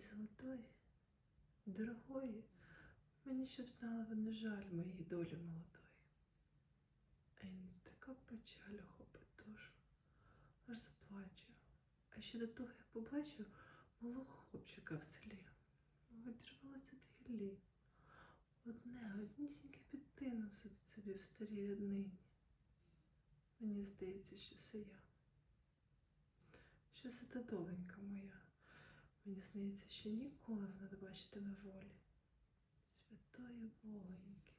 золотої, дорогої, мені щоб знала ви не жаль моєї долі молодої. А й не така печаль охопить душу, аж заплачу. А ще до того, як побачу малого хлопчика в селі. Відірвалося до гіллі. Одне, однісіньке під тином сидить собі в старій ряднині. Мені здається, що це я. Що це та доленька моя. Мені здається, що ніколи вона не бачитиме волі. Святої воленьки.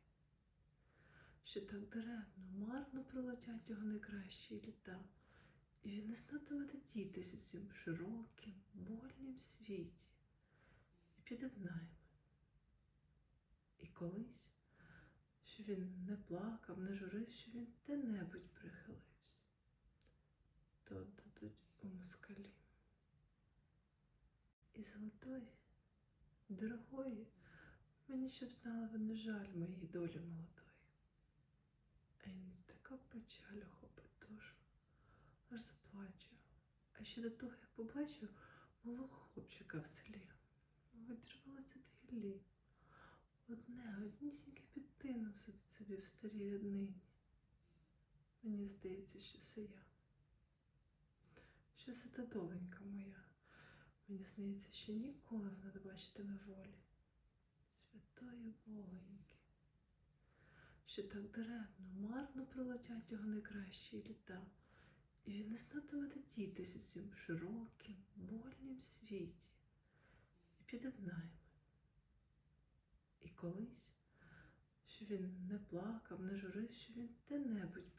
Що так даремно, марно пролетять його найкращі літа, і він не знатиме дітись у цім широкім, вольнім світі, і під'єднаємо. І колись, що він не плакав, не журив, що він де-небудь прихилився, то І золотої, дорогої, мені щоб знала ви не жаль моєї долі молодої. А й не така печаль охопить душу, аж заплачу. А ще до того, як побачу малого хлопчика в селі. Відірвалося до гіллі. Одне, однісіньке під тином сидить собі в старій ряднині. Мені здається, що це я. Що це та доленька моя. Мені здається, що ніколи вона не бачитиме волі. Святої воленьки. Що так даремно, марно пролетять його найкращі літа, і він не знатиме дітись у цім широкім, вольнім світі, і під'єднаємо. І колись, що він не плакав, не журив, що він де-небудь